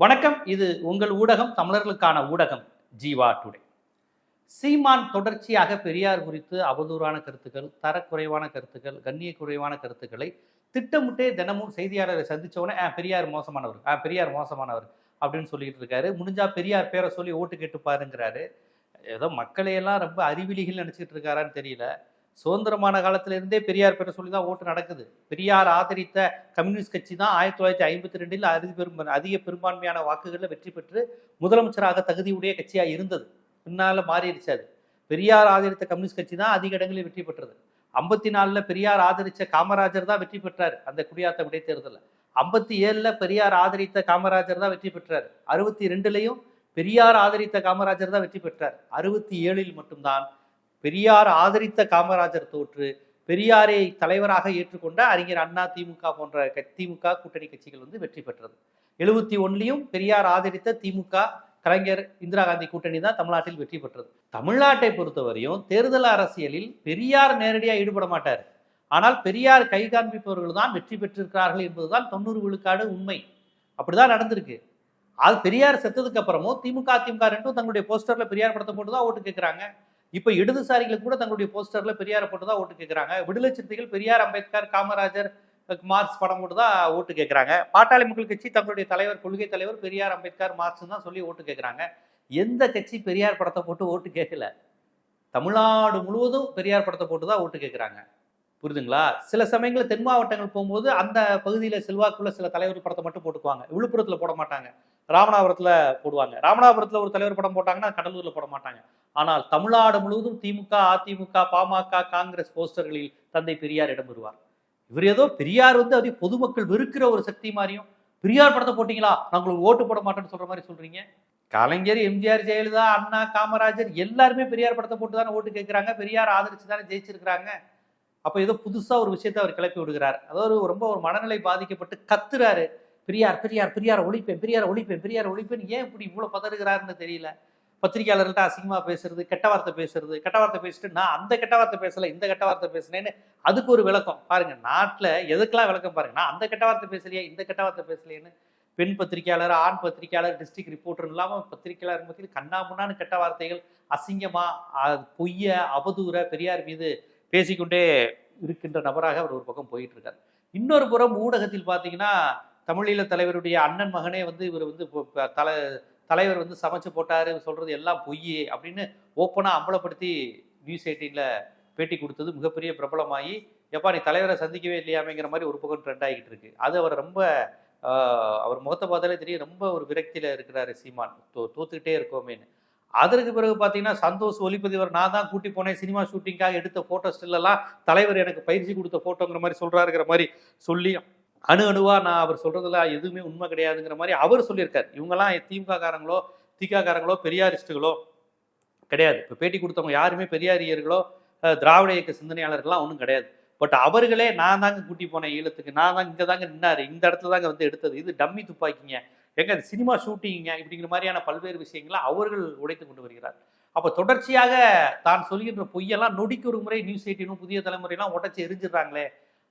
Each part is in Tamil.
வணக்கம். இது உங்கள் ஊடகம் தமிழர்களுக்கான ஊடகம் ஜீவா டுடே. சீமான் தொடர்ச்சியாக பெரியார் குறித்து அவதூறான கருத்துக்கள் தரக்குறைவான கருத்துக்கள் கண்ணிய குறைவான கருத்துக்களை திட்டமிட்டே தினமும் செய்தியாளரை சந்தித்தவொடனே "ஆ, பெரியார் மோசமானவர் ஆ பெரியார் மோசமானவர் அப்படின்னு சொல்லிட்டு இருக்காரு. முடிஞ்சா பெரியார் பேரை சொல்லி ஓட்டு கேட்டு பாருங்கிறாரு ஏதோ மக்களையெல்லாம் ரொம்ப அறிவிலிகள் நினச்சிக்கிட்டு இருக்காரான்னு தெரியல. சுதந்திரமான காலத்திலிருந்தே பெரியார் பேரை சொல்லி தான் ஓட்டு நடக்குது. பெரியார் ஆதரித்த கம்யூனிஸ்ட் கட்சி தான் ஆயிரத்தி தொள்ளாயிரத்தி ஐம்பத்தி ரெண்டில் அதிக பெரும் அதிக பெரும்பான்மையான வாக்குகளில் வெற்றி பெற்று முதலமைச்சராக தகுதியுடைய கட்சியாக இருந்தது. பின்னால் மாறிடுச்சு அது. பெரியார் ஆதரித்த கம்யூனிஸ்ட் கட்சி தான் அதிக இடங்களில் வெற்றி பெற்றது. ஐம்பத்தி நாலில் பெரியார் ஆதரித்த காமராஜர் தான் வெற்றி பெற்றார் அந்த குடியாத்த இடைத்தேர்தலில். ஐம்பத்தி ஏழில் பெரியார் ஆதரித்த காமராஜர் தான் வெற்றி பெற்றார். அறுபத்தி ரெண்டுலையும் பெரியார் ஆதரித்த காமராஜர் தான் வெற்றி பெற்றார். அறுபத்தி ஏழில் மட்டும்தான் பெரியார் ஆதரித்த காமராஜர் தோற்று பெரியாரை தலைவராக ஏற்றுக்கொண்ட அறிஞர் அண்ணா திமுக போன்ற க- திமுக கூட்டணி கட்சிகள் வந்து வெற்றி பெற்றது. எழுபத்தி ஒன்லையும் பெரியார் ஆதரித்த திமுக கலைஞர் இந்திரா காந்தி கூட்டணி தான் தமிழ்நாட்டில் வெற்றி பெற்றது. தமிழ்நாட்டை பொறுத்தவரையும் தேர்தல் அரசியலில் பெரியார் நேரடியாக ஈடுபட மாட்டார். ஆனால் பெரியார் கை காண்பிப்பவர்கள் தான் வெற்றி பெற்றிருக்கிறார்கள் என்பதுதான் தொண்ணூறு விழுக்காடு உண்மை. அப்படிதான் நடந்திருக்கு. அது பெரியார் செத்ததுக்கு அப்புறமும் திமுக திமுக ரெண்டும் தங்களுடைய போஸ்டர்ல பெரியார் படத்தை போட்டு தான் ஓட்டு கேட்கிறாங்க இப்ப இடதுசாரிகள் கூட தங்களுடைய போஸ்டர்ல பெரியாரை போட்டு தான் ஓட்டு கேட்கிறாங்க விடுதலை சிறுத்தைகள் பெரியார் அம்பேத்கர் காமராஜர் மார்க்ஸ் படம் போட்டு தான் ஓட்டு கேட்குறாங்க பாட்டாளி மக்கள் கட்சி தங்களுடைய தலைவர் கொள்கை தலைவர் பெரியார் அம்பேத்கர் மார்க்ஸ் தான் சொல்லி ஓட்டு கேட்குறாங்க எந்த கட்சி பெரியார் படத்தை போட்டு ஓட்டு கேட்கல தமிழ்நாடு முழுவதும் பெரியார் படத்தை போட்டு தான் ஓட்டு கேட்குறாங்க புரியுதுங்களா? சில சமயங்களில் தென் மாவட்டங்கள் போகும்போது அந்த பகுதியில் செல்வாக்குள்ள சில தலைவர் படத்தை மட்டும் போட்டுக்குவாங்க. விழுப்புரத்தில் போட மாட்டாங்க. ராமநாதபுரத்தில் போடுவாங்க. ராமநாதபுரத்தில் ஒரு தலைவர் படம் போட்டாங்கன்னா கடலூரில் போட மாட்டாங்க. ஆனால் தமிழ்நாடு முழுவதும் திமுக அதிமுக பாமக காங்கிரஸ் போஸ்டர்களில் தந்தை பெரியார் இடம் பெறுவார். இவர் ஏதோ பெரியார் வந்து அது பொதுமக்கள் வெறுக்கிற ஒரு சக்தி மாதிரியும் பெரியார் படத்தை போட்டிங்களா? நான் உங்களுக்கு ஓட்டு போட மாட்டேன்னு சொல்ற மாதிரி சொல்றீங்க. கலைஞர் எம்ஜிஆர் ஜெயலலிதா அண்ணா காமராஜர் எல்லாருமே பெரியார் படத்தை போட்டு தானே ஓட்டு கேட்குறாங்க பெரியார் ஆதரிச்சு தானே ஜெயிச்சிருக்கிறாங்க. அப்போ ஏதோ புதுசாக ஒரு விஷயத்தை அவர் கிளப்பி விடுகிறார். அதாவது ரொம்ப ஒரு மனநிலை பாதிக்கப்பட்டு கத்துறாரு. பெரியார் பெரியார் பெரியார் ஒழிப்பேன் பெரியார் ஒழிப்பேன் பெரியார் ஒழிப்பேன். ஏன் இப்படி இவ்வளோ பதறுகிறாருன்னு தெரியல. பத்திரிகையாளர்கள்ட்ட அசிங்கமாக பேசுறது கெட்ட வார்த்தை பேசுறது. கெட்ட வார்த்தை பேசிட்டு நான் அந்த கெட்ட வார்த்தை பேசலை இந்த கெட்ட வார்த்தை பேசுனேன்னு அதுக்கு ஒரு விளக்கம். பாருங்க நாட்டில் எதுக்கெல்லாம் விளக்கம் பாருங்க? நான் அந்த கெட்ட வார்த்தை பேசலையா இந்த கெட்ட வார்த்தை பேசலையேன்னு பெண் பத்திரிகையாளர் ஆண் பத்திரிகையாளர் டிஸ்ட்ரிக்ட் ரிப்போர்ட்டர் இல்லாமல் பத்திரிகையாளர் மத்தியில் கண்ணாமுன்னான்னு கெட்ட வார்த்தைகள் அசிங்கமா பொய்ய அவதூற பெரியார் மீது பேசிக்கொண்டே இருக்கின்ற நபராக அவர் ஒரு பக்கம் போயிட்டு இருக்கார். இன்னொரு புறம் ஊடகத்தில் பார்த்தீங்கன்னா தமிழீழ தலைவருடைய அண்ணன் மகனே வந்து இவர் வந்து இப்போ தலை தலைவர் வந்து சமைச்சு போட்டாரு சொல்றது எல்லாம் பொய் அப்படின்னு ஓப்பனாக அம்பலப்படுத்தி நியூஸ் எயிட்டீன்ல பேட்டி கொடுத்தது. மிகப்பெரிய பிரபலமாகி எப்பா நீ தலைவரை சந்திக்கவே இல்லையாமேங்கிற மாதிரி ஒரு பக்கம் ட்ரெண்ட் ஆகிட்டு இருக்கு. அது அவர் ரொம்ப அவர் முகத்தை பார்த்தாலே தெரியும் ரொம்ப ஒரு விரக்தியில இருக்கிறாரு சீமான். தோ தோத்துக்கிட்டே இருக்கோமேன்னு. அதற்கு பிறகு பார்த்தீங்கன்னா சந்தோஷ் ஒளிப்பதிவர் நான் தான் கூட்டி போனேன் சினிமா ஷூட்டிங்காக எடுத்த ஃபோட்டோ ஸ்டில்லெல்லாம் தலைவர் எனக்கு பயிற்சி கொடுத்த ஃபோட்டோங்கிற மாதிரி சொல்கிறாருங்கிற மாதிரி சொல்லி அணு அணுவா நான் அவர் சொல்றதெல்லாம் எதுவுமே உண்மை கிடையாதுங்கிற மாதிரி அவர் சொல்லியிருக்காரு. இவங்கெல்லாம் திமுக காரங்களோ காரங்களோ பெரியாரிஸ்ட்டுகளோ கிடையாது. இப்போ பேட்டி கொடுத்தவங்க யாருமே பெரியாரியர்களோ திராவிட இயக்க சிந்தனையாளர்கள்லாம் ஒன்றும் கிடையாது. பட் அவர்களே நான் தாங்க கூட்டி போனேன் ஈழத்துக்கு நான் தான் இங்கே தாங்க நின்னாரு இந்த இடத்துல தாங்க வந்து எடுத்தது. இது டம்மி துப்பாக்கிங்க. எங்க அது சினிமா ஷூட்டிங்க இப்படிங்கிற மாதிரியான பல்வேறு விஷயங்களை அவர்கள் உடைத்து கொண்டு வருகிறார் அப்போ தொடர்ச்சியாக தான் சொல்கின்ற பொய்யெல்லாம் நொடிக்கு ஒரு முறை நியூஸ் எயிட்டினும் புதிய தலைமுறையெல்லாம் உடச்சி எரிஞ்சிடுறாங்களே.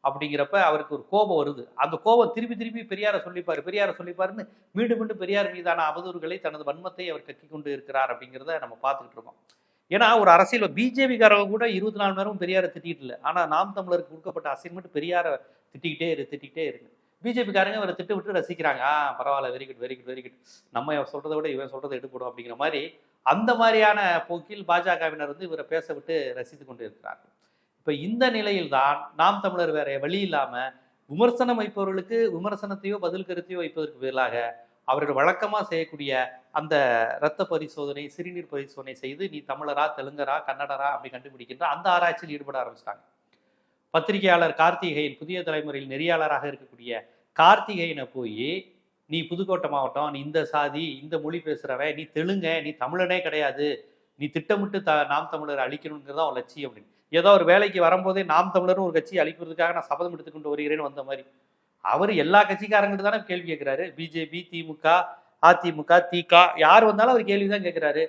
அப்படிங்கிறப்ப அவருக்கு ஒரு கோபம் வருது. அந்த கோபம் திருப்பி திருப்பி பெரியாரை சொல்லிப்பார் பெரியாரை சொல்லிப்பாருன்னு மீண்டும் மீண்டும் பெரியார் மீதான அவதூறுகளை தனது வன்மத்தை அவர் கக்கி கொண்டு இருக்கிறார் அப்படிங்கிறத நம்ம பார்த்துக்கிட்டு இருக்கோம். ஏன்னா ஒரு அரசியல் பிஜேபிக்காரங்க கூட இருபத்தி நாலு நேரம் பெரியாரை திட்டிட்டு இல்லை. ஆனால் நாம் தமிழருக்கு கொடுக்கப்பட்ட அசைன்மெண்ட் பெரியாரை திட்டிக்கிட்டே இரு திட்டிக்கிட்டே இருக்கு. பிஜேபிக்காரங்க அவரை திட்டு விட்டு ரசிக்கிறாங்க. ஆ பரவாயில்ல very good very good very good நம்ம சொல்கிறத விட இவன் சொல்கிறத எடுப்படும் அப்படிங்கிற மாதிரி அந்த மாதிரியான போக்கில் பாஜகவினர் வந்து இவரை பேச விட்டு ரசித்து கொண்டு இருக்கிறார்கள். இப்போ இந்த நிலையில் தான் நாம் தமிழர் வேற வழி இல்லாமல் விமர்சனம் வைப்பவர்களுக்கு விமர்சனத்தையோ பதில் கருத்தையோ வைப்பதற்கு பதிலாக அவர்கள் வழக்கமாக செய்யக்கூடிய அந்த இரத்த பரிசோதனை சிறுநீர் பரிசோதனை செய்து நீ தமிழரா தெலுங்கரா கன்னடரா அப்படி கண்டுபிடிக்கின்ற அந்த ஆராய்ச்சியில் ஈடுபட ஆரம்பிச்சிட்டாங்க. பத்திரிகையாளர் கார்த்திகேயன் புதிய தலைமுறையில் நெறியாளராக இருக்கக்கூடிய கார்த்திகேயனை போய் நீ புதுக்கோட்டை மாவட்டம் நீ இந்த சாதி இந்த மொழி பேசுகிறவன் நீ தெலுங்க நீ தமிழனே கிடையாது. நீ திட்டமிட்டு த நாம் தமிழர் அழிக்கணுங்கிறதா அவன் லட்சியம் அப்படின்னு. ஏதோ ஒரு வேலைக்கு வரும்போதே நாம் தமிழர்னு ஒரு கட்சியை அழிக்கிறதுக்காக நான் சபதம் எடுத்துக்கொண்டு வருகிறேன்னு வந்த மாதிரி. அவர் எல்லா கட்சிக்காரங்கிட்ட தானே கேள்வி கேட்கிறாரு. பிஜேபி திமுக அதிமுக திக யார் வந்தாலும் அவர் கேள்வி தான் கேட்கிறாரு.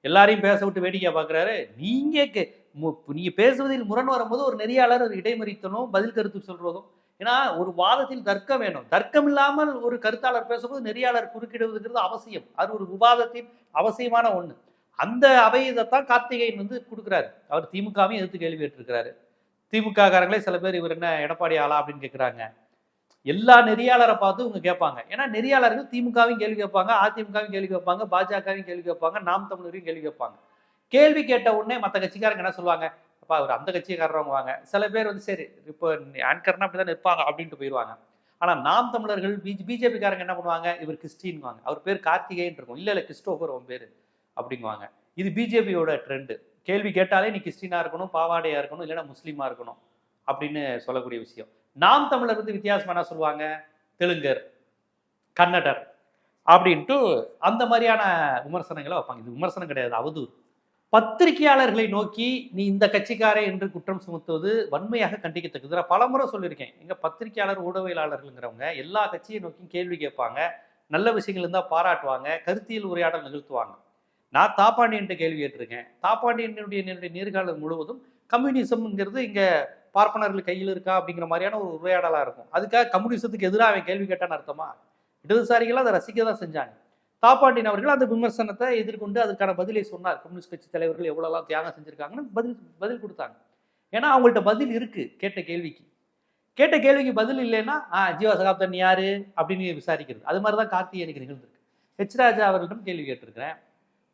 எல்லாரையும் பேச விட்டு வேடிக்கை பார்க்குறாரு நீங்கள் கே- மு- நீங்க பேசுவதில் முரண் வரும்போது ஒரு நெறியாளர் ஒரு இடைமறித்தனும் பதில் கருத்து சொல்றதும். ஏன்னா ஒரு வாதத்தில் தர்க்கம் வேணும். தர்க்கம் இல்லாமல் ஒரு கருத்தாளர் பேசும்போது நெறியாளர் குறுக்கிடுவதுங்கிறது அவசியம். அது ஒரு விவாதத்தின் அவசியமான ஒன்று அந்த அவையதைத்தான் கார்த்திகேயன் வந்து கொடுக்குறாரு. அவர் திமுகவையும் எதிர்த்து கேள்வி கேட்டிருக்கிறாரு. திமுக காரங்களே சில பேர் இவர் என்ன எடப்பாடி ஆளா அப்படின்னு கேட்குறாங்க எல்லா நெறியாளரை பார்த்து இவங்க கேட்பாங்க. ஏன்னா நெறியாளர்கள் திமுகவையும் கேள்வி கேட்பாங்க அதிமுகவையும் கேள்வி கேட்பாங்க பாஜகவையும் கேள்வி கேட்பாங்க நாம் தமிழரையும் கேள்வி கேட்பாங்க. கேள்வி கேட்ட உடனே மற்ற கட்சிக்காரங்க என்ன சொல்லுவாங்க? அப்பா அவர் அந்த கட்சிக்காரவங்க வாங்க. சில பேர் வந்து சரி இப்போ ஆங்கர்னா அப்படி தான் நிற்பாங்க அப்படின்ட்டு போயிடுவாங்க ஆனால் நாம் தமிழர்கள் பிஜி பிஜேபிக்காரங்க என்ன பண்ணுவாங்க? இவர் கிறிஸ்டின்வாங்க அவர் பேர் கார்த்திகேயன் இருக்கும். இல்லை இல்லை கிறிஸ்டோபர் அவன் பேர். அப்படிங்குவாங்க. இது பிஜேபியோட ட்ரெண்டு கேள்வி கேட்டாலே நீ கிறிஸ்டினா இருக்கணும் பாவாடையா இருக்கணும் இல்லைன்னா முஸ்லீமா இருக்கணும் அப்படின்னு சொல்லக்கூடிய விஷயம். நாம் தமிழர் வந்து வித்தியாசமா என்ன சொல்லுவாங்க? தெலுங்கர் கன்னடர் அப்படின்ட்டு அந்த மாதிரியான விமர்சனங்களை வைப்பாங்க. இது விமர்சனம் கிடையாது அவதூறு. பத்திரிகையாளர்களை நோக்கி நீ இந்த கட்சிக்காரே என்று குற்றம் சுமத்துவது வன்மையாக கண்டிக்கத்தக்கது. நான் பலமுறை சொல்லியிருக்கேன். எங்கள் பத்திரிகையாளர் ஊடகவியலாளர்கள்ங்கிறவங்க எல்லா கட்சியை நோக்கியும் கேள்வி கேட்பாங்க. நல்ல விஷயங்கள் இருந்தால் பாராட்டுவாங்க. கருத்தியல் உரையாடல் நிகழ்த்துவாங்க. நான் தாப்பாண்டியன்ட்டு கேள்வி கேட்டிருக்கேன் தாப்பாண்டியனுடைய என்னுடைய நேர்காணல் முழுவதும் கம்யூனிசம்ங்கிறது இங்கே பார்ப்பனர்கள் கையில் இருக்கா அப்படிங்கிற மாதிரியான ஒரு உரையாடலாக இருக்கும். அதுக்காக கம்யூனிசத்துக்கு எதிராக அவன் கேள்வி கேட்டான்னு அர்த்தமா? இடதுசாரிகள் அதை ரசிக்க தான் செஞ்சாங்க. தாப்பாண்டியன் அவர்கள் அந்த விமர்சனத்தை எதிர்கொண்டு அதுக்கான பதிலை சொன்னார். கம்யூனிஸ்ட் கட்சி தலைவர்கள் எவ்வளோலாம் தியாகம் செஞ்சிருக்காங்கன்னு பதில் பதில் கொடுத்தாங்க. ஏன்னா அவங்கள்ட்ட பதில் இருக்குது கேட்ட கேள்விக்கு. கேட்ட கேள்விக்கு பதில் இல்லைன்னா ஆ ஜீவா சகாப்தன் யாரு? அப்படின்னு விசாரிக்கிறது. அது மாதிரி தான் கார்த்தி எனக்கு நிகழ்ந்திருக்கு. ஹெச் ராஜா அவர்களிடம் கேள்வி கேட்டிருக்கிறேன்.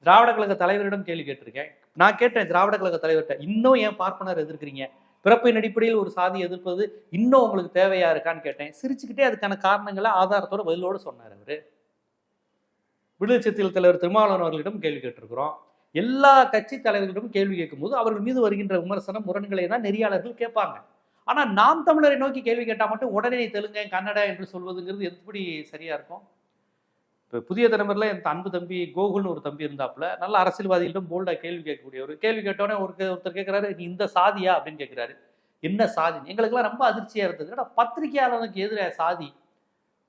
திராவிட கழக தலைவரிடம் கேள்வி கேட்டிருக்கேன். நான் கேட்டேன் திராவிட கழக தலைவர்கிட்ட இன்னும் ஏன் பார்ப்பனர் எதிர்க்கிறீங்க? பிறப்பின் அடிப்படையில் ஒரு சாதி எதிர்ப்பது இன்னும் உங்களுக்கு தேவையா இருக்கான்னு கேட்டேன். சிரிச்சுக்கிட்டே அதுக்கான காரணங்களை ஆதாரத்தோட பதிலோடு சொன்னார் அவரு. விடுதலை தலைவர் திருமாவளவன் அவர்களிடம் கேள்வி கேட்டிருக்கிறோம். எல்லா கட்சி தலைவர்களிடம் கேள்வி கேட்கும்போது அவர்கள் மீது வருகின்ற விமர்சனம் முரண்களை தான் நெறியாளர்கள் கேட்பாங்க. ஆனா நாம் தமிழரை நோக்கி கேள்வி கேட்டா மட்டும் உடனே தெலுங்கு கன்னடா என்று சொல்வதுங்கிறது எப்படி சரியா இருக்கும்? இப்போ புதிய தலைமுறையில் என் அன்பு தம்பி கோகுல்னு ஒரு தம்பி இருந்தாப்புல நல்ல அரசியல்வாதிகளிடம் போல்டாக கேள்வி கேட்கக்கூடியவர். கேள்வி கேட்டோடனே ஒரு ஒருத்தர் கேட்குறாரு நீ இந்த சாதியா? அப்படின்னு கேட்குறாரு. என்ன சாதி எங்களுக்கெல்லாம் ரொம்ப அதிர்ச்சியாக இருந்தது. ஏன்னா பத்திரிகையாளனுக்கு எதிராக சாதி.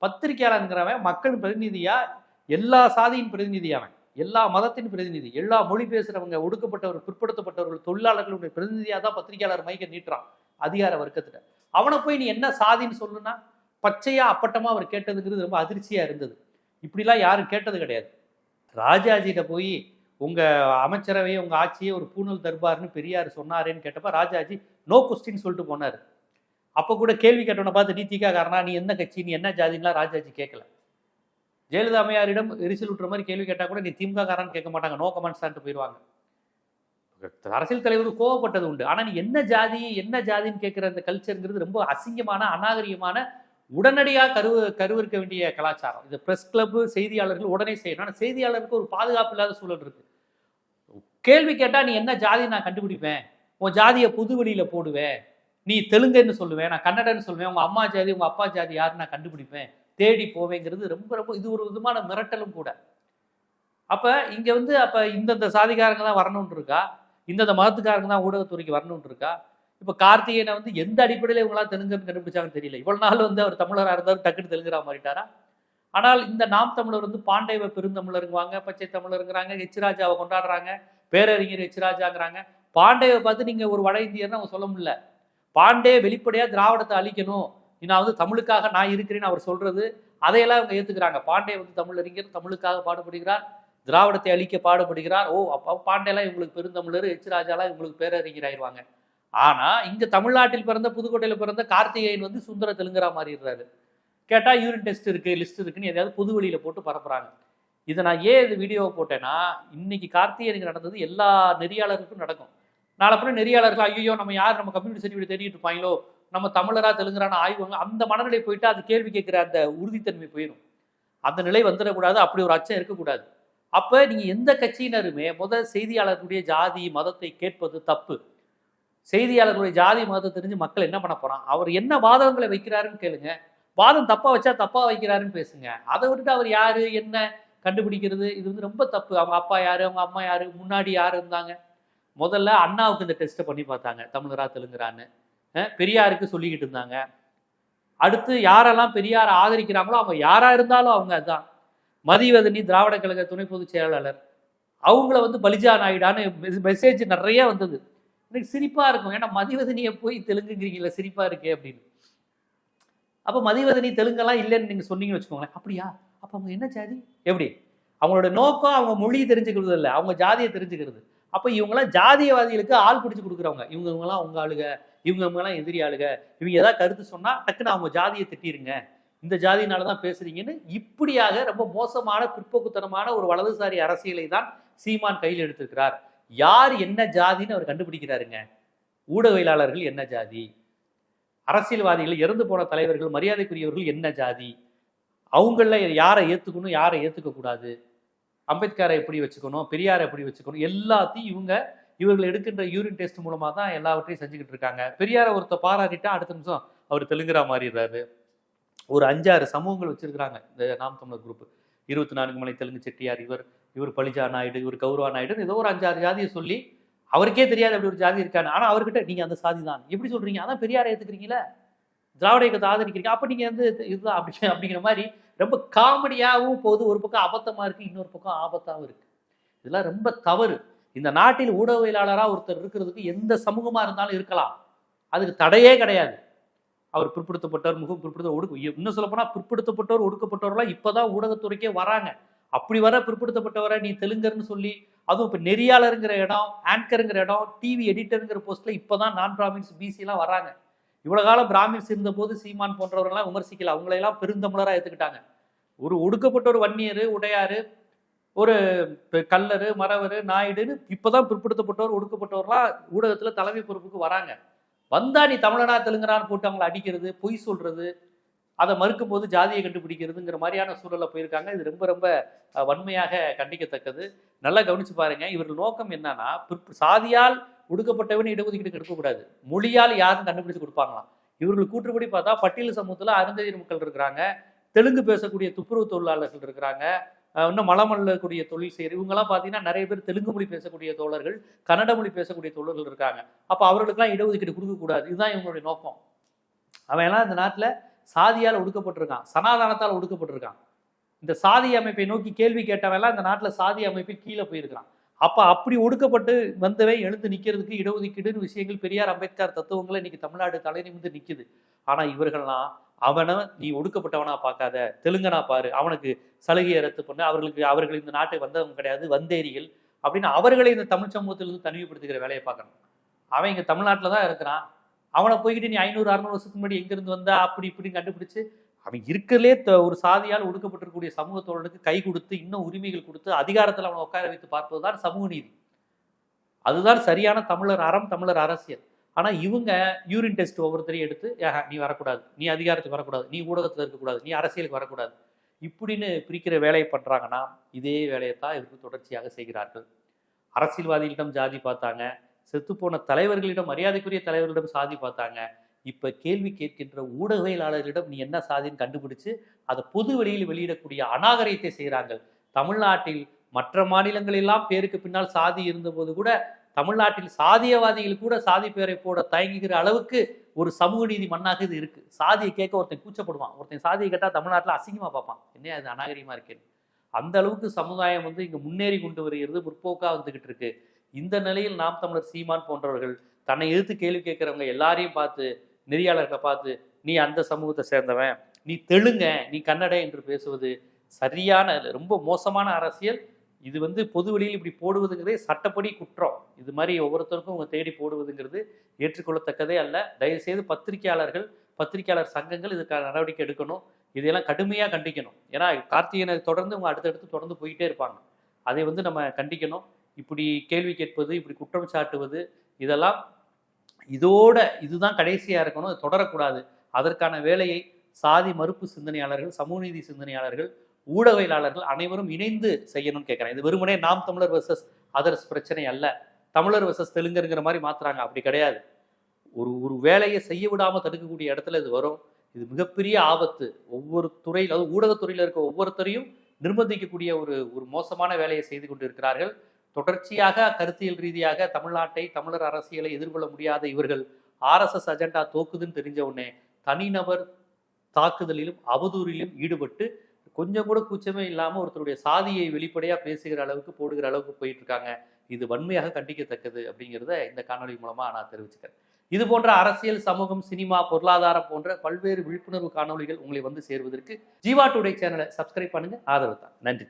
பத்திரிகையாளனுங்கிறவன் மக்கள் பிரதிநிதியா? எல்லா சாதியின் பிரதிநிதியாவன் எல்லா மதத்தின் பிரதிநிதி. எல்லா மொழி பேசுகிறவங்க ஒடுக்கப்பட்டவர் பிற்படுத்தப்பட்டவர்கள் தொழிலாளர்களுடைய பிரதிநிதியாக தான் பத்திரிகையாளர் மைக்க நீட்டுறான். அதிகார வர்க்கத்தில் அவனை போய் நீ என்ன சாதின்னு சொல்லுன்னா பச்சையா அப்பட்டமா அவர் கேட்டதுங்கிறது ரொம்ப அதிர்ச்சியா இருந்தது. இப்படிலாம் யாரும் கேட்டது கிடையாது. ராஜாஜிகிட்ட போய் உங்கள் அமைச்சரவையை உங்கள் ஆட்சியை ஒரு பூணல் தர்பார்னு பெரியார் சொன்னாரேன்னு கேட்டப்ப ராஜாஜி நோ கொஸ்டின் சொல்லிட்டு போனார். அப்போ கூட கேள்வி கேட்டவனை பார்த்து நீ தீக்கா காரணா நீ என்ன கட்சி? நீ என்ன ஜாதின்லாம் ராஜாஜி கேட்கல. ஜெயலலிதா அம்மையாரிடம் எரிசல் விட்டுற மாதிரி கேள்வி கேட்டால் கூட நீ திமுக காரன்னு கேட்க மாட்டாங்க. நோ கமெண்ட்ஸ் போயிடுவாங்க அரசியல் தலைவர் கோவப்பட்டது உண்டு. ஆனால் நீ என்ன ஜாதி என்ன ஜாதின்னு கேட்குற அந்த கல்ச்சருங்கிறது ரொம்ப அசிங்கமான அநாகரிகமான உடனடியாக கரு கருவிருக்க வேண்டிய கலாச்சாரம். இது ப்ரெஸ் கிளப்பு செய்தியாளர்கள் உடனே செய்யணும். ஆனால் செய்தியாளருக்கு ஒரு பாதுகாப்பு இல்லாத சூழல் இருக்கு. கேள்வி கேட்டால் நீ என்ன ஜாதி நான் கண்டுபிடிப்பேன்? உன் ஜாதியை புது வெளியில் போடுவேன். நீ தெலுங்குன்னு சொல்லுவேன். நான் கன்னடன்னு சொல்லுவேன். உங்கள் அம்மா ஜாதி உங்கள் அப்பா ஜாதி யாருன்னு நான் கண்டுபிடிப்பேன்? தேடி போவேங்கிறது ரொம்ப ரொம்ப இது ஒரு விதமான மிரட்டலும் கூட. அப்போ இங்கே வந்து அப்போ இந்தந்த சாதிகாரங்க தான் வரணும்னு இருக்கா? இந்தந்த மதத்துக்காரங்க தான் ஊடகத்துறைக்கு வரணும்னு இருக்கா? இப்போ கார்த்திகேயனை வந்து எந்த அடிப்படையில் இவங்களாம் தெலுங்குன்னு கண்டுபிடிச்சாங்கன்னு தெரியல. இவ்வளவு நாள் வந்து அவர் தமிழராக இருந்தார் டக்குன்னு தெலுங்குறா மாறிட்டாரா? ஆனால் இந்த நாம் தமிழர் வந்து பாண்டேவ பெருந்தமிழருங்குவாங்க பச்சை தமிழருங்கிறாங்க ஹெச்ராஜாவை கொண்டாடுறாங்க பேரறிஞர் ஹெச்ராஜாங்கிறாங்க பாண்டேவை பார்த்து நீங்கள் ஒரு வட இந்தியர்னு அவங்க சொல்ல முடியல. பாண்டே வெளிப்படையாக திராவிடத்தை அழிக்கணும். நான் வந்து தமிழுக்காக நான் இருக்கிறேன்னு அவர் சொல்றது அதையெல்லாம் இவங்க ஏற்றுக்கிறாங்க பாண்டே வந்து தமிழறிஞர் தமிழுக்காக பாடுபடுகிறார் திராவிடத்தை அழிக்க பாடுபடுகிறார். ஓ அப்போ பாண்டேலாம் இவங்களுக்கு பெருந்தமிழர் ஹெச்ராஜாலாம் இவங்களுக்கு பேரறிஞர் ஆயிடுவாங்க ஆனால் இங்கே தமிழ்நாட்டில் பிறந்த புதுக்கோட்டையில் பிறந்த கார்த்திகேயன் வந்து சுந்தர தெலுங்கரா மாறிடுறாரு. கேட்டால் யூரின் டெஸ்ட் இருக்குது லிஸ்ட் இருக்குன்னு எதையாவது புது வழியில் போட்டு பரப்புகிறாங்க இதை நான் ஏன் இது வீடியோவை போட்டேன்னா இன்னைக்கு கார்த்திகேயனுக்கு நடந்தது எல்லா நெறியாளருக்கும் நடக்கும். நாளப்புறம் நெறியாளர்கள் ஐயோ நம்ம யார்? நம்ம கம்யூனிட்டி சர்டிஃபிகேட் தேடிட்டு இருப்பாங்களோ? நம்ம தமிழரா தெலுங்குறான ஆய்வுங்க அந்த மனநிலை போயிட்டு அது கேள்வி கேட்குற அந்த உறுதித்தன்மை போயிடும். அந்த நிலை வந்துடக்கூடாது அப்படி ஒரு அச்சம் இருக்கக்கூடாது. அப்போ நீங்கள் எந்த கட்சியினருமே முதல் செய்தியாளர்களுடைய ஜாதி மதத்தை கேட்பது தப்பு. செய்தியாளர்களுடைய ஜாதி மதத்தை தெரிஞ்சு மக்கள் என்ன பண்ண போறான் அவர் என்ன வாதங்களை வைக்கிறாருன்னு கேளுங்க. வாதம் தப்பா வச்சா தப்பா வைக்கிறாருன்னு பேசுங்க. அதை விட்டுட்டு அவர் யாரு என்ன கண்டுபிடிக்கிறது? இது வந்து ரொம்ப தப்பு. அவங்க அப்பா யாரு அவங்க அம்மா யாரு முன்னாடி யாரு இருந்தாங்க? முதல்ல அண்ணாவுக்கு இந்த டெஸ்ட்டை பண்ணி பார்த்தாங்க. தமிழரா தெலுங்குறான்னு பெரியாருக்கு சொல்லிக்கிட்டு இருந்தாங்க. அடுத்து யாரெல்லாம் பெரியார் ஆதரிக்கிறாங்களோ அவங்க யாரா இருந்தாலும் அவங்க அதுதான் மதிவதனி திராவிட கழக துணை பொதுச் செயலாளர். அவங்கள வந்து பலிஜா நாயுடான்னு மெசேஜ் நிறைய வந்தது. எனக்கு சிரிப்பா இருக்கும். ஏன்னா மதிவதனியை போய் தெலுங்குங்கிறீங்களா சிரிப்பா இருக்கே அப்படின்னு. அப்போ மதிவதனி தெலுங்கெல்லாம் இல்லைன்னு நீங்கள் சொன்னீங்கன்னு வச்சுக்கோங்களேன். அப்படியா? அப்போ அவங்க என்ன ஜாதி? எப்படி? அவங்களோட நோக்கம் அவங்க மொழியை தெரிஞ்சுக்கிறது இல்லை அவங்க ஜாதியை தெரிஞ்சுக்கிறது. அப்போ இவங்கெல்லாம் ஜாதியவாதிகளுக்கு ஆள் பிடிச்சி கொடுக்குறவங்க. இவங்க இவங்கெல்லாம் உங்க ஆளுக இவங்க இவங்கெல்லாம் எதிரி ஆளுக. இவங்க ஏதாவது கருத்து சொன்னால் டக்குன்னு அவங்க ஜாதியை திட்டிருங்க. இந்த ஜாதியினால தான் பேசுறீங்கன்னு இப்படியாக ரொம்ப மோசமான பிற்போக்குத்தனமான ஒரு வலதுசாரி அரசியலை தான் சீமான் கையில் எடுத்திருக்கிறார். யார் என்ன ஜாதின்னு அவர் கண்டுபிடிக்கிறாருங்க. ஊடகவியலாளர்கள் என்ன ஜாதி? அரசியல்வாதிகள் இறந்து போன தலைவர்கள் மரியாதைக்குரியவர்கள் என்ன ஜாதி? அவங்கள யாரை ஏற்றுக்கணும் யாரை ஏற்றுக்கக்கூடாது அம்பேத்கரை எப்படி வச்சுக்கணும் பெரியாரை எப்படி வச்சுக்கணும் எல்லாத்தையும் இவங்க இவர்கள் எடுக்கின்ற யூரின் டெஸ்ட் மூலமாக தான் எல்லாவற்றையும் செஞ்சுக்கிட்டு இருக்காங்க. பெரியாரை ஒருத்த பாராட்டிட்டா அடுத்த நிமிஷம் அவர் தெலுங்குரா மாறிடுறாரு. ஒரு அஞ்சாறு சமூகங்கள் வச்சிருக்கிறாங்க இந்த நாம் தமிழர் குரூப் இருபத்தி நான்கு மலை தெலுங்கு செட்டியார் இவர் இவர் பலிஜா நாயுடு இவர் கௌரவா நாயுடு ஏதோ ஒரு அஞ்சாறு ஜாதியை சொல்லி அவருக்கே தெரியாது அப்படி ஒரு ஜாதி இருக்கான்னு. ஆனால் அவர்கிட்ட நீங்கள் அந்த சாதி தான். எப்படி சொல்கிறீங்க அதான் பெரியாரை ஏற்றுக்கிறீங்களே திராவிட இயக்கத்தை ஆதரிக்கிறீங்க. அப்போ நீங்கள் வந்து இதுதான் அப்படி அப்படிங்கிற மாதிரி ரொம்ப காமெடியாகவும் போகுது. ஒரு பக்கம் அபத்தமாக இருக்குது இன்னொரு பக்கம் ஆபத்தாகவும் இருக்குது இதெல்லாம் ரொம்ப தவறு. இந்த நாட்டில் ஊடகவியலாளராக ஒருத்தர் இருக்கிறதுக்கு எந்த சமூகமாக இருந்தாலும் இருக்கலாம். அதுக்கு தடையே கிடையாது. அவர் பிற்படுத்தப்பட்டார் முகம் பிற்படுத்த ஒடுக்கு இன்னும் சொல்ல போனா பிற்படுத்தப்பட்டவர் ஒடுக்கப்பட்டவர்களாம் இப்போதான் ஊடகத்துறைக்கே வராங்க. அப்படி வர பிற்படுத்தப்பட்டவரை நீ தெலுங்கர்னு சொல்லி அதுவும் இப்போ நெறியாளருங்கிற இடம் ஆங்கருங்கிற இடம் டிவி எடிட்டருங்கிற போஸ்ட்டில் இப்போ தான் நான் பிராமின்ஸ் பிசிலாம் வராங்க. இவ்வளோ காலம் பிராமின்ஸ் இருந்தபோது சீமான் போன்றவர்கள்லாம் விமர்சிக்கல. அவங்களையெல்லாம் பெருந்தமிழராக எடுத்துக்கிட்டாங்க. ஒரு ஒடுக்கப்பட்ட ஒரு வன்னியர் உடையாரு ஒரு கல்லர் கல்லரு மறவர் நாயுடுன்னு இப்போதான் பிற்படுத்தப்பட்டவர் ஒடுக்கப்பட்டவர்லாம் ஊடகத்தில் தலைமை பொறுப்புக்கு வராங்க. வந்தா நீ தமிழனா தெலுங்கனான்னு போட்டு அவங்களை அடிக்கிறது பொய் சொல்றது அதை மறுக்கும் போது ஜாதியை கண்டுபிடிக்கிறதுங்கிற மாதிரியான சூழலில் போயிருக்காங்க. இது ரொம்ப ரொம்ப வன்மையாக கண்டிக்கத்தக்கது. நல்லா கவனிச்சு பாருங்க இவர்கள் நோக்கம் என்னன்னா பிற்ப- சாதியால் ஒடுக்கப்பட்டவன் இடஒதுக்கீடு எடுக்கக்கூடாது மொழியால் யாரும் கண்டுபிடிச்சு கொடுப்பாங்களாம். இவர்கள் கூற்றுப்படி பார்த்தா பட்டியல் சமூகத்தில் அருந்ததி மக்கள் இருக்கிறாங்க தெலுங்கு பேசக்கூடிய துப்புரவு தொழிலாளர்கள் இருக்கிறாங்க இன்னும் மலமல்லக்கூடிய தொழில் செய்கிற இவங்கெல்லாம் பார்த்தீங்கன்னா நிறைய பேர் தெலுங்கு மொழி பேசக்கூடிய தோழர்கள் கன்னட மொழி பேசக்கூடிய தோழர்கள் இருக்காங்க. அப்போ அவர்களுக்கெல்லாம் இடஒதுக்கீடு கொடுக்கக்கூடாது இதுதான் இவங்களுடைய நோக்கம். அவன் எல்லாம் இந்த நாட்டில் சாதியால் ஒடுக்கப்பட்டிருக்கான். சனாதானத்தால் ஒடுக்கப்பட்டிருக்கான். இந்த சாதி அமைப்பை நோக்கி கேள்வி கேட்டவன்லாம் இந்த நாட்டில் சாதி அமைப்பில் கீழே போயிருக்கிறான். அப்போ அப்படி ஒடுக்கப்பட்டு வந்தவன் எழுந்து நிற்கிறதுக்கு இடஒதுக்கீடுன்னு விஷயங்கள் பெரியார் அம்பேத்கர் தத்துவங்களை இன்னைக்கு தமிழ்நாடு தலை நிமிந்து நிற்குது ஆனால் இவர்கள்லாம் அவனை நீ ஒடுக்கப்பட்டவனா பார்க்காத தெலுங்கனா பாரு அவனுக்கு சலுகையை ரத்து பண்ண அவர்களுக்கு அவர்கள் இந்த நாட்டை வந்தவங்க கிடையாது வந்தேரிகள் அப்படின்னு அவர்களை இந்த தமிழ் சமூகத்திலிருந்து தனிமைப்படுத்துகிற வேலையை பார்க்கணும். அவன் இங்கே தமிழ்நாட்டில் தான் இருக்கிறான். அவனை போய்கிட்டு நீ ஐநூறு அறுநூறு வருஷத்துக்கு முன்னாடி எங்கேருந்து வந்தா அப்படி இப்படின்னு கண்டுபிடிச்சு அவன் இருக்கிறதுலே த- ஒரு சாதியால் ஒடுக்கப்பட்டிருக்கக்கூடிய சமூகத்தோழனுக்கு கை கொடுத்து இன்னும் உரிமைகள் கொடுத்து அதிகாரத்தில் அவனை உட்கார வைத்து பார்ப்பதுதான் சமூக நீதி. அதுதான் சரியான தமிழர் அறம் தமிழர் அரசியல். ஆனால் இவங்க யூரின் டெஸ்ட் ஒவ்வொருத்தரையும் எடுத்து நீ வரக்கூடாது. நீ அதிகாரத்துக்கு வரக்கூடாது. நீ ஊடகத்தில் இருக்கக்கூடாது. நீ அரசியலுக்கு வரக்கூடாது. இப்படின்னு பிரிக்கிற வேலையை பண்ணுறாங்கன்னா இதே வேலையை தான் இவர்கள் தொடர்ச்சியாக செய்கிறார்கள். அரசியல்வாதிகளிடம் ஜாதி பார்த்தாங்க. செத்துப்போன தலைவர்களிடம் மரியாதைக்குரிய தலைவர்களிடம் சாதி பார்த்தாங்க. இப்போ கேள்வி கேட்கின்ற ஊடகவியலாளர்களிடம் நீ என்ன சாதின்னு கண்டுபிடிச்சு அதை பொது வெளியில் வெளியிடக்கூடிய அநாகரியத்தை செய்கிறாங்க தமிழ்நாட்டில் மற்ற மாநிலங்களெல்லாம் பேருக்கு பின்னால் சாதி இருந்தபோது கூட தமிழ்நாட்டில் சாதியவாதிகள் கூட சாதி பேரை போட தயங்குகிற அளவுக்கு ஒரு சமூக நீதி மண்ணாக இது இருக்கு. சாதியை கேட்க ஒருத்தன் கூச்சப்படுவான். ஒருத்தன் சாதியை கேட்டால் தமிழ்நாட்டில் அசிங்கமாக பார்ப்பான். என்ன அது அநாகரியமாக இருக்கேன்னு. அந்த அளவுக்கு சமுதாயம் வந்து இங்கே முன்னேறி கொண்டு வருகிறது முற்போக்காக வந்துகிட்டு இருக்கு. இந்த நிலையில் நாம் தமிழர் சீமான் போன்றவர்கள் தன்னை எதிர்த்து கேள்வி கேட்குறவங்க எல்லாரையும் பார்த்து நெறியாளர்களை பார்த்து நீ அந்த சமூகத்தை சேர்ந்தவன். நீ தெலுங்க நீ கன்னட என்று பேசுவது சரியான ரொம்ப மோசமான அரசியல். இது வந்து பொது வெளியில் இப்படி போடுவதுங்கிறதே சட்டப்படி குற்றம். இது மாதிரி ஒவ்வொருத்தருக்கும் அவங்க தேடி போடுவதுங்கிறது ஏற்றுக்கொள்ளத்தக்கதே அல்ல. தயவுசெய்து பத்திரிகையாளர்கள் பத்திரிகையாளர் சங்கங்கள் இதுக்கான நடவடிக்கை எடுக்கணும். இதையெல்லாம் கடுமையாக கண்டிக்கணும். ஏன்னா கார்த்திகனை தொடர்ந்து அவங்க அடுத்தடுத்து தொடர்ந்து போயிட்டே இருப்பாங்க. அதை வந்து நம்ம கண்டிக்கணும். இப்படி கேள்வி கேட்பது இப்படி குற்றம் சாட்டுவது இதெல்லாம் இதோட இதுதான் கடைசியாக இருக்கணும். அது தொடரக்கூடாது. அதற்கான வேலையை சாதி மறுப்பு சிந்தனையாளர்கள் சமூக நீதி சிந்தனையாளர்கள் ஊடகவியலாளர்கள் அனைவரும் இணைந்து செய்யணும்னு கேட்குறேன் இது வெறுமனே நாம் தமிழர் வெர்சஸ் அதர்ஸ் பிரச்சனை அல்ல. தமிழர் வெர்சஸ் தெலுங்குங்கிற மாதிரி மாத்துறாங்க. அப்படி கிடையாது. ஒரு ஒரு வேலையை செய்ய விடாமல் தடுக்கக்கூடிய இடத்துல இது வரும். இது மிகப்பெரிய ஆபத்து. ஒவ்வொரு துறையில் அதாவது ஊடகத்துறையில் இருக்க ஒவ்வொருத்தரையும் நிர்பந்திக்கக்கூடிய ஒரு ஒரு மோசமான வேலையை செய்து கொண்டு இருக்கிறார்கள் தொடர்ச்சியாக கருத்தியல் ரீதியாக தமிழ்நாட்டை தமிழர் அரசியலை எதிர்கொள்ள முடியாத இவர்கள் ஆர்எஸ்எஸ் அஜெண்டா தோக்குதுன்னு தெரிஞ்ச உடனே தனிநபர் தாக்குதலிலும் அவதூறிலும் ஈடுபட்டு கொஞ்சம் கூட கூச்சமே இல்லாமல் ஒருத்தருடைய சாதியை வெளிப்படையாக பேசுகிற அளவுக்கு போடுகிற அளவுக்கு போயிட்டு இருக்காங்க இது வன்மையாக கண்டிக்கத்தக்கது அப்படிங்கிறத இந்த காணொளி மூலமாக நான் தெரிவிச்சுக்கிறேன். இது போன்ற அரசியல் சமூகம் சினிமா பொருளாதாரம் போன்ற பல்வேறு விழிப்புணர்வு காணொளிகள் உங்களை வந்து சேர்வதற்கு ஜீவா டுடே சேனலை சப்ஸ்கிரைப் பண்ணுங்க. ஆதரவு தான். நன்றி.